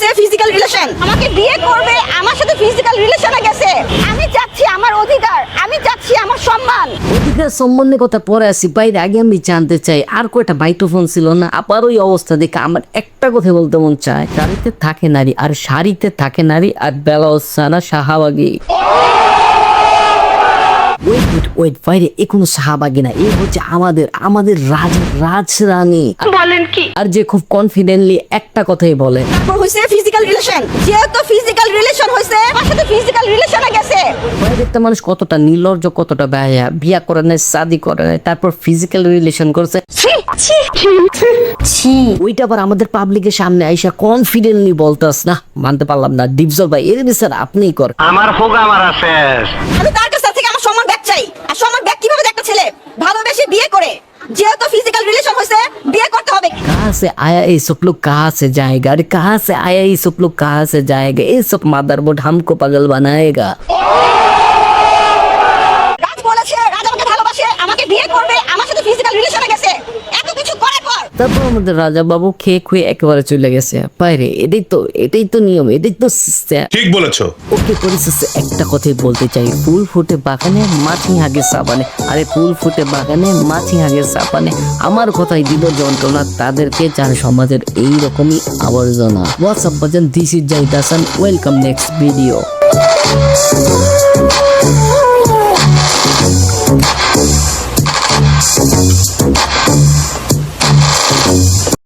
Relation আমাকে বিয়ে করবে, আমার সাথে ফিজিক্যাল রিলেশনে গেছে। আমি চাচ্ছি আমার অধিকার, আমি চাচ্ছি আমার সম্মান। অধিকার সম্বন্ধে কথা পরে আসি, বাইরে আগে আমি জানতে চাই, আর কয়টা মাইক্রোফোন ছিল না? আবার ওই অবস্থা দেখে আমার একটা কথা বলতে মন চায় শাড়িতে থাকে নারী আর শাড়িতে থাকে নারী আর বেলা সানা শাহাবাগি। ওয়েট ওয়েট বাইরে এ কোনো শাহাবাগি না এ হচ্ছে আমাদের আমাদের রাজ রাজরানী। বলেন কি? আর যে খুব কনফিডেন্টলি একটা কথাই বলে। তারপর হয়েছে ফিজিক্যাল রিলেশন যেহেতু ফিজিক্যাল রিলেশন আমার সাথে ফিজিক্যাল রিলেশনে গেছে। একটা মানুষ কতটা নির্লজ্জ কতটা ব্যয়া বিয়া করে নেয় শাদি করে নেয় তারপর ফিজিক্যাল রিলেশন করছে। ছি ওইটা আবার আমাদের পাবলিকের সামনে আইসা কনফিডেন্টলি বলতাস না মানতে পারলাম না। ডিপজল ভাই এর বিচার আপনিই কর আমার তার আমার ব্যাক চাই আর সম্মান ব্যাক কিভাবে দেয় একটা ছেলে ভালোবেসে বিয়ে করে যেহেতু ফিজিক্যাল রিলেশন হয়েছে বিয়ে করতে হবে कहाँ से आया ये सब लोग कहाँ से जाएगा अरे कहाँ से आया ये सब लोग कहाँ से जाएगा ये सब मदरबोर्ड हमको पागल बनाएगा তারপর আমাদের রাজা বাবু খেয়ে খুয়ে একেবারে চলে গেছে। বাইরে এটাই তো এটাই তো নিয়ম এটাই তো ঠিক বলেছ। ওকে পরিশেষে একটা কথাই বলতে চাই ফুল ফুটে বাগানে মাছি হাগে সাবানে। আরে ফুল ফুটে বাগানে মাছি হাগে সাবানে। আমার কথাই দিল যন্ত্রণা তাদেরকে যার সমাজের এই রকমই আবর্জনা। হোয়াটসঅ্যাপ বাজান? This is Zahid Hasan welcome next video